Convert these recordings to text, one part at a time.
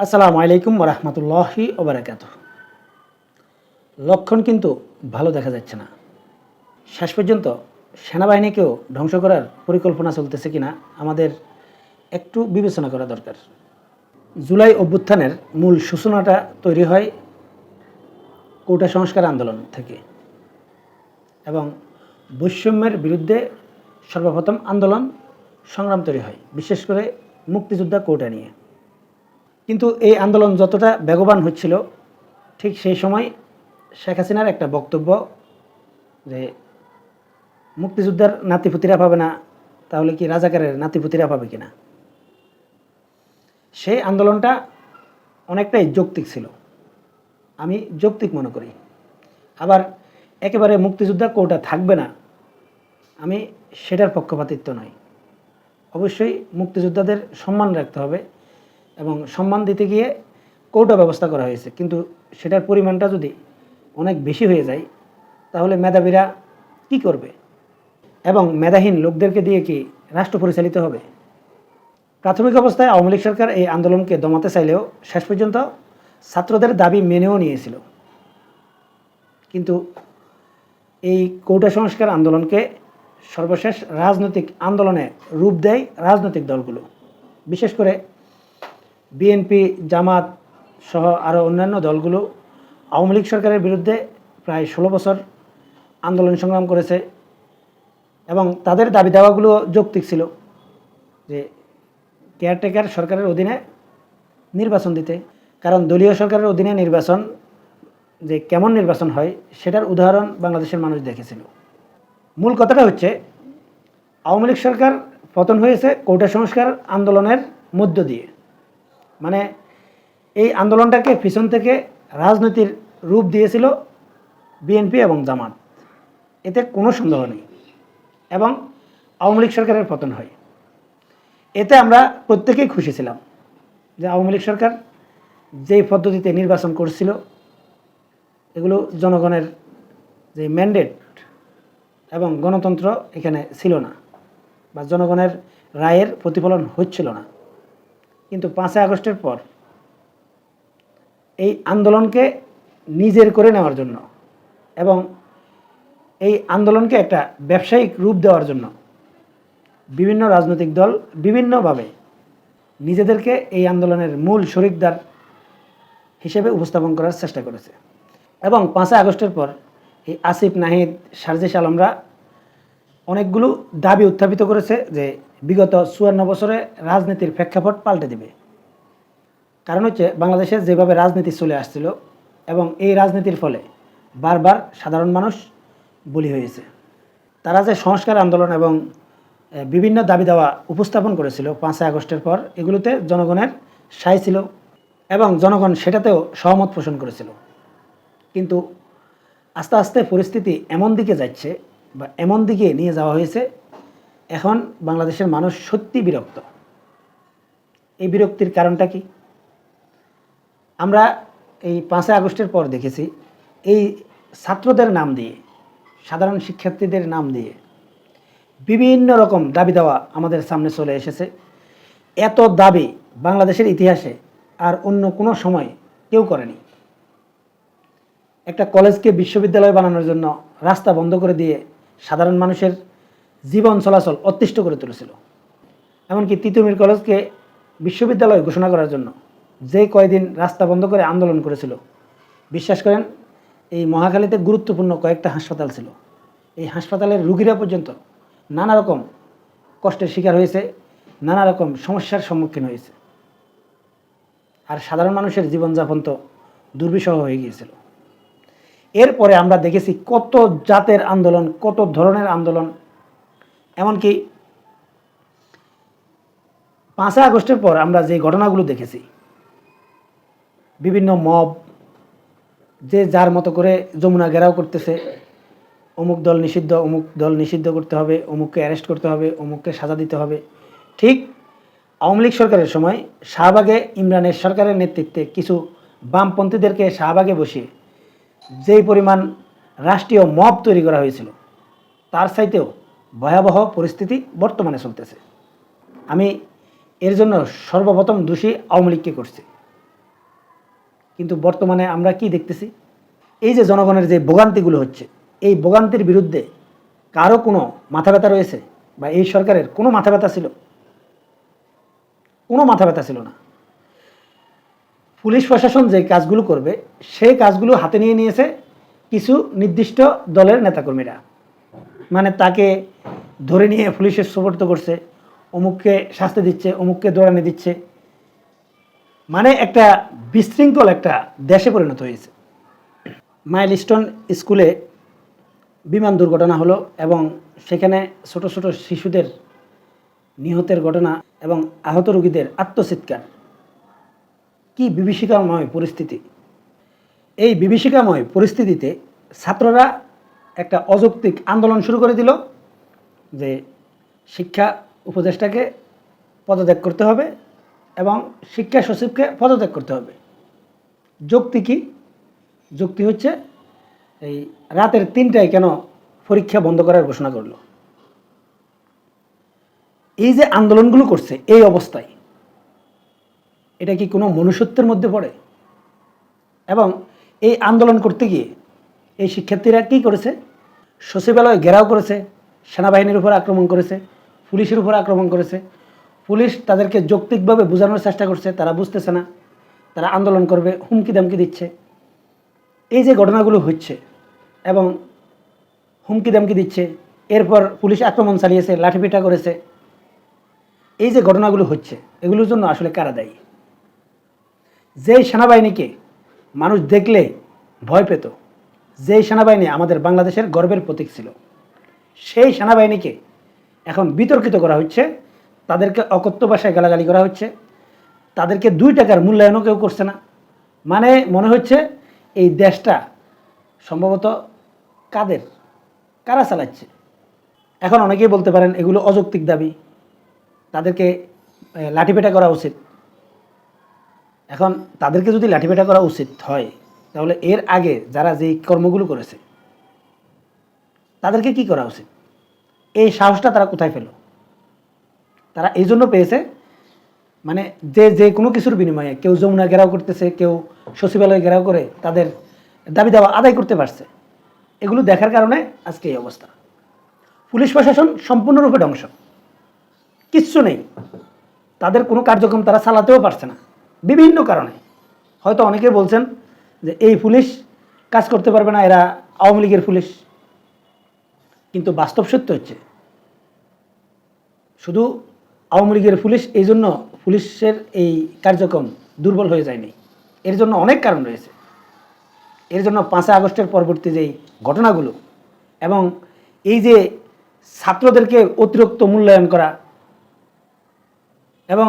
আসসালামু আলাইকুম রহমতুল্লাহি ওবরাকাত লক্ষণ কিন্তু ভালো দেখা যাচ্ছে না। শেষ পর্যন্ত সেনাবাহিনীকেও ধ্বংস করার পরিকল্পনা চলতেছে কিনা আমাদের একটু বিবেচনা করা দরকার। জুলাই অভ্যুত্থানের মূল সূচনাটা তৈরি হয় কোটা সংস্কার আন্দোলন থেকে এবং বৈষম্যের বিরুদ্ধে সর্বপ্রথম আন্দোলন সংগ্রাম তৈরি হয়, বিশেষ করে মুক্তিযোদ্ধা কোটা নিয়ে। কিন্তু এই আন্দোলন যতটা বেগবান হচ্ছিল, ঠিক সেই সময় শেখ হাসিনার একটা বক্তব্য যে, মুক্তিযোদ্ধার নাতিপুতিরা পাবে না, তাহলে কি রাজাকারের নাতিপুতিরা পাবে কিনা? সেই আন্দোলনটা অনেকটাই যৌক্তিক ছিল। আমি যৌক্তিক মনে করি। আবার একেবারে মুক্তিযোদ্ধা কোটা থাকবে না, আমি সেটার পক্ষপাতিত্ব নই। অবশ্যই মুক্তিযোদ্ধাদের সম্মান রাখতে হবে এবং সম্মান দিতে গিয়ে কৌটা ব্যবস্থা করা হয়েছে। কিন্তু সেটার পরিমাণটা যদি অনেক বেশি হয়ে যায়, তাহলে মেধাবীরা কি করবে? এবং মেধাহীন লোকদেরকে দিয়ে কি রাষ্ট্র পরিচালিত হবে? প্রাথমিক অবস্থায় আওয়ামী লীগ সরকার এই আন্দোলনকে দমাতে চাইলেও শেষ পর্যন্ত ছাত্রদের দাবি মেনেও নিয়েছিল। কিন্তু এই কৌটা সংস্কার আন্দোলনকে সর্বশেষ রাজনৈতিক আন্দোলনে রূপ দেয় রাজনৈতিক দলগুলো। বিশেষ করে বিএনপি, জামাত সহ আরও অন্যান্য দলগুলো আওয়ামী লীগ সরকারের বিরুদ্ধে প্রায় ষোলো বছর আন্দোলন সংগ্রাম করেছে এবং তাদের দাবি দাওয়াগুলো যৌক্তিক ছিল যে কেয়ারটেকার সরকারের অধীনে নির্বাচন দিতে। কারণ দলীয় সরকারের অধীনে নির্বাচন যে কেমন নির্বাচন হয় সেটার উদাহরণ বাংলাদেশের মানুষ দেখেছিল। মূল কথাটা হচ্ছে আওয়ামী লীগ সরকার পতন হয়েছে কোটা সংস্কার আন্দোলনের মধ্য দিয়ে। মানে এই আন্দোলনটাকে পিছন থেকে রাজনীতির রূপ দিয়েছিল বিএনপি এবং জামাত। এতে কোনো সন্দেহ নেই এবং আওয়ামী লীগ সরকারের পতন হয়। এতে আমরা প্রত্যেকেই খুশি ছিলাম যে আওয়ামী লীগ সরকার যেই পদ্ধতিতে নির্বাচন করছিল, এগুলো জনগণের যে ম্যান্ডেট এবং গণতন্ত্র এখানে ছিল না বা জনগণের রায়ের প্রতিফলন হচ্ছিল না। কিন্তু পাঁচই আগস্টের পর এই আন্দোলনকে নিজের করে নেওয়ার জন্য এবং এই আন্দোলনকে একটা ব্যবসায়িক রূপ দেওয়ার জন্য বিভিন্ন রাজনৈতিক দল বিভিন্নভাবে নিজেদেরকে এই আন্দোলনের মূল শরিকদার হিসেবে উপস্থাপন করার চেষ্টা করেছে। এবং পাঁচই আগস্টের পর এই আসিফ নাহিদ, সারজিস আলমরা অনেকগুলো দাবি উত্থাপিত করেছে যে বিগত চুয়ান্ন বছরে রাজনীতির প্রেক্ষাপট পাল্টে দেবে। কারণ হচ্ছে বাংলাদেশে যেভাবে রাজনীতি চলে আসছিল এবং এই রাজনীতির ফলে বারবার সাধারণ মানুষ বলি হয়েছে। তারা যে সংস্কার আন্দোলন এবং বিভিন্ন দাবি দাওয়া উপস্থাপন করেছিল পাঁচই আগস্টের পর, এগুলোতে জনগণের সায় ছিল এবং জনগণ সেটাতেও সহমত পোষণ করেছিল। কিন্তু আস্তে আস্তে পরিস্থিতি এমন দিকে যাচ্ছে বা এমন দিকে নিয়ে যাওয়া হয়েছে এখন বাংলাদেশের মানুষ সত্যি বিরক্ত। এই বিরক্তির কারণটা কি? আমরা এই পাঁচই আগস্টের পর দেখেছি, এই ছাত্রদের নাম দিয়ে, সাধারণ শিক্ষার্থীদের নাম দিয়ে বিভিন্ন রকম দাবি দেওয়া আমাদের সামনে চলে এসেছে। এত দাবি বাংলাদেশের ইতিহাসে আর অন্য কোনো সময় কেউ করেনি। একটা কলেজকে বিশ্ববিদ্যালয় বানানোর জন্য রাস্তা বন্ধ করে দিয়ে সাধারণ মানুষের জীবন চলাচল অতিষ্ঠ করে তুলেছিল। এমনকি তিতুমির কলেজকে বিশ্ববিদ্যালয় ঘোষণা করার জন্য যে কয়দিন রাস্তা বন্ধ করে আন্দোলন করেছিল, বিশ্বাস করেন, এই মহাখালীতে গুরুত্বপূর্ণ কয়েকটা হাসপাতাল ছিল। এই হাসপাতালের রুগীরা পর্যন্ত নানা রকম কষ্টের শিকার হয়েছে, নানা রকম সমস্যার সম্মুখীন হয়েছে। আর সাধারণ মানুষের জীবনযাপন তো দুর্বিষহ হয়ে গিয়েছিল। এরপরে আমরা দেখেছি কত জাতের আন্দোলন, কত ধরনের আন্দোলন এমনকি পাঁচই আগস্টের পর আমরা যে ঘটনাগুলো দেখেছি, বিভিন্ন মব, যে যার মতো করে যমুনা ঘেরাও করতেছে, অমুক দল নিষিদ্ধ, অমুক দল নিষিদ্ধ করতে হবে, অমুককে অ্যারেস্ট করতে হবে, অমুককে সাজা দিতে হবে। ঠিক আওয়ামী লীগ সরকারের সময় শাহবাগে ইমরানের সরকারের নেতৃত্বে কিছু বামপন্থীদেরকে শাহবাগে বসিয়ে যেই পরিমাণ রাষ্ট্রীয় মব তৈরি করা হয়েছিল, তার চাইতেও ভয়াবহ পরিস্থিতি বর্তমানে চলতেছে। আমি এর জন্য সর্বপ্রথম দোষী আওয়ামী লীগকে করছি। কিন্তু বর্তমানে আমরা কি দেখতেছি? এই যে জনগণের যে ভোগান্তিগুলো হচ্ছে, এই ভোগান্তির বিরুদ্ধে কারও কোনো মাথা ব্যথা রয়েছে? বা এই সরকারের কোনো মাথা ব্যথা ছিল? কোনো মাথা ব্যথা ছিল না। পুলিশ প্রশাসন যে কাজগুলো করবে, সেই কাজগুলো হাতে নিয়ে নিয়েছে কিছু নির্দিষ্ট দলের নেতাকর্মীরা। মানে তাকে ধরে নিয়ে পুলিশের সুপর্দ করছে, অমুককে শাস্তি দিচ্ছে, অমুককে দৌড়ানি দিচ্ছে। মানে একটা বিশৃঙ্খল একটা দেশে পরিণত হয়েছে। মাইলস্টোন স্কুলে বিমান দুর্ঘটনা হলো এবং সেখানে ছোট ছোট শিশুদের নিহতের ঘটনা এবং আহত রোগীদের আত্মচিৎকার কি বিভীষিকাময় পরিস্থিতি। এই বিভীষিকাময় পরিস্থিতিতে ছাত্ররা একটা অযৌক্তিক আন্দোলন শুরু করে দিল যে শিক্ষা উপদেষ্টাকে পদত্যাগ করতে হবে এবং শিক্ষা সচিবকে পদত্যাগ করতে হবে। যুক্তি কি? যুক্তি হচ্ছে এই রাতের তিনটায় কেন পরীক্ষা বন্ধ করার ঘোষণা করল? এই যে আন্দোলনগুলো করছে, এই অবস্থায়, এটা কি কোনো মনুষ্যত্বের মধ্যে পড়ে? এবং এই আন্দোলন করতে গিয়ে এই শিক্ষার্থীরা কি করেছে? সচিবালয় ঘেরাও করেছে, সেনাবাহিনীর উপর আক্রমণ করেছে, পুলিশের উপর আক্রমণ করেছে। পুলিশ তাদেরকে যৌক্তিকভাবে বোঝানোর চেষ্টা করছে, তারা বুঝতেছে না। তারা আন্দোলন করবে হুমকি দামকি দিচ্ছে। এই যে ঘটনাগুলো হচ্ছে এবং হুমকি দামকি দিচ্ছে, এরপর পুলিশ আক্রমণ চালিয়েছে, লাঠিপিটা করেছে, এই যে ঘটনাগুলো হচ্ছে, এগুলোর জন্য আসলে কারা দায়ী? যেই সেনাবাহিনীকে মানুষ দেখলে ভয় পেত যেই সেনাবাহিনী আমাদের বাংলাদেশের গর্বের প্রতীক ছিল, সেই সেনাবাহিনীকে এখন বিতর্কিত করা হচ্ছে, তাদেরকে অকথ্য ভাষায় গালাগালি করা হচ্ছে, তাদেরকে দুই টাকার মূল্যায়নও কেউ করছে না। মানে মনে হচ্ছে এই দেশটা সম্ভবত কাদের? কারা চালাচ্ছে? এখন অনেকেই বলতে পারেন এগুলো অযৌক্তিক দাবি, তাদেরকে লাঠিপেটা করা উচিত। এখন তাদেরকে যদি লাঠিপেটা করা উচিত হয় তাহলে এর আগে যারা যেই কর্মগুলো করেছে, তাদেরকে কি করা উচিত? এই সাহসটা তারা কোথায় পেল? তারা এই জন্য পেয়েছে মানে যে যে কোনো কিছুর বিনিময়ে কেউ যমুনা ঘেরাও করতেছে, কেউ সচিবালয় ঘেরাও করে তাদের দাবি দাওয়া আদায় করতে পারছে। এগুলো দেখার কারণে আজকে এই অবস্থা। পুলিশ প্রশাসন সম্পূর্ণরূপে ধ্বংস। কিচ্ছু নেই। তাদের কোনো কার্যক্রম তারা চালাতেও পারছে না। বিভিন্ন কারণে। হয়তো অনেকে বলছেন যে এই পুলিশ কাজ করতে পারবে না, এরা আওয়ামী লীগের পুলিশ। কিন্তু বাস্তব সত্য হচ্ছে, শুধু আওয়ামী লীগের পুলিশ এই জন্য পুলিশের এই কার্যক্রম দুর্বল হয়ে যায়নি। এর জন্য অনেক কারণ রয়েছে। এর জন্য পাঁচই আগস্টের পরবর্তী যেই ঘটনাগুলো এবং এই যে ছাত্রদেরকে অতিরিক্ত মূল্যায়ন করা এবং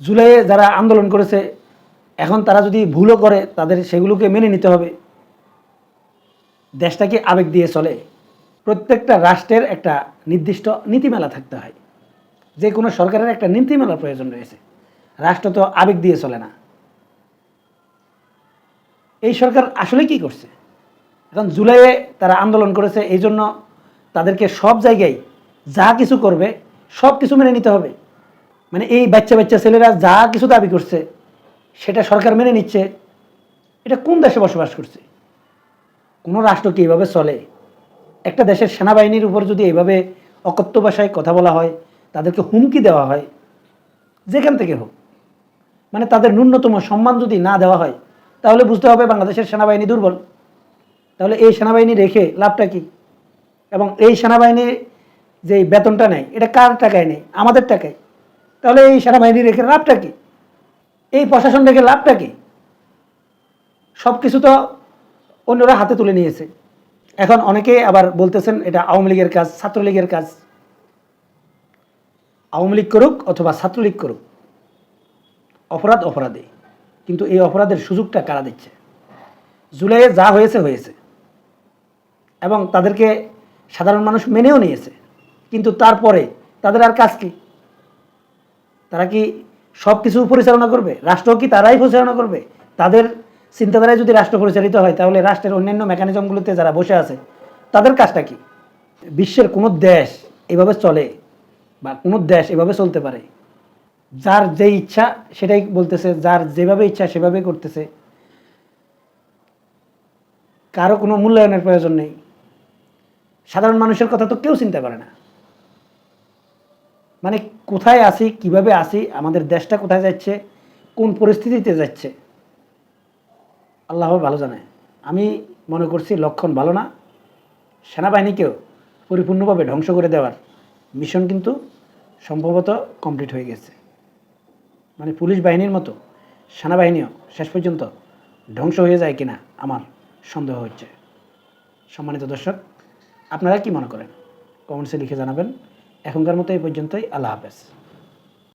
জুলাইয়ে যারা আন্দোলন করেছে এখন তারা যদি ভুলও করে, তাদের সেগুলোকে মেনে নিতে হবে। দেশটাকে আবেগ দিয়ে চলে। প্রত্যেকটা রাষ্ট্রের একটা নির্দিষ্ট নীতিমালা থাকতে হয়। যে কোনো সরকারের একটা নীতিমালার প্রয়োজন রয়েছে। রাষ্ট্র তো আবেগ দিয়ে চলে না। এই সরকার আসলে কি করছে? এখন জুলাইয়ে তারা আন্দোলন করেছে, এই জন্য তাদেরকে সব জায়গায় যা কিছু করবে সব কিছু মেনে নিতে হবে। মানে এই বাচ্চা বাচ্চা ছেলেরা যা কিছু দাবি করছে সেটা সরকার মেনে নিচ্ছে। এটা কোন দেশে বসবাস করছে? কোনো রাষ্ট্র কি এইভাবে চলে? একটা দেশের সেনাবাহিনীর উপর যদি এইভাবে অকথ্য ভাষায় কথা বলা হয়, তাদেরকে হুমকি দেওয়া হয়, যেখান থেকে হোক মানে তাদের ন্যূনতম সম্মান যদি না দেওয়া হয়, তাহলে বুঝতে হবে বাংলাদেশের সেনাবাহিনী দুর্বল। তাহলে এই সেনাবাহিনী রেখে লাভটা কি? এবং এই সেনাবাহিনীর যে বেতনটা নেয়, এটা কার টাকায় নেই আমাদের টাকায়। তাহলে এই সেনাবাহিনী রেখে লাভটা কি? এই প্রশাসন রেখে লাভটা কি? সব কিছু তো অন্যরা হাতে তুলে নিয়েছে। এখন অনেকে আবার বলতেছেন, এটা আওয়ামী লীগের কাজ, ছাত্রলীগের কাজ। আওয়ামী লীগ করুক অথবা ছাত্রলীগ করুক, অপরাধ অপরাধী। কিন্তু এই অপরাধের সুযোগটা কারা দিচ্ছে? জুলাইয়ে যা হয়েছে হয়েছে। এবং তাদেরকে সাধারণ মানুষ মেনেও নিয়েছে। কিন্তু তারপরে তাদের আর কাজ কি? তারা কি সব কিছু পরিচালনা করবে, রাষ্ট্র কি তারাই পরিচালনা করবে? তাদের চিন্তাধারায় যদি রাষ্ট্র পরিচালিত হয়, তাহলে রাষ্ট্রের অন্যান্য মেকানিজমগুলোতে যারা বসে আছে, তাদের কাজটা কি? বিশ্বের কোনো দেশ এভাবে চলে বা কোনো দেশ এভাবে চলতে পারে, যার যে ইচ্ছা সেটাই বলতেছে, যার যেভাবে ইচ্ছা সেভাবে করতেছে, কারও কোনো মূল্যায়নের প্রয়োজন নেই। সাধারণ মানুষের কথা তো কেউ চিন্তা করে না। মানে কোথায় আসি, কীভাবে আসি, আমাদের দেশটা কোথায় যাচ্ছে, কোন পরিস্থিতিতে যাচ্ছে আল্লাহ ভালো জানে। আমি মনে করছি লক্ষণ ভালো না। সেনাবাহিনীকেও পরিপূর্ণভাবে ধ্বংস করে দেওয়ার মিশন কিন্তু সম্ভবত কমপ্লিট হয়ে গেছে। মানে পুলিশ বাহিনীর মতো সেনাবাহিনীও শেষ পর্যন্ত ধ্বংস হয়ে যায় কিনা আমার সন্দেহ হচ্ছে। সম্মানিত দর্শক, আপনারা কি মনে করেন? কমেন্টসে লিখে জানাবেন। এখনকার মতো এই পর্যন্তই আল্লাহ হাফেজ।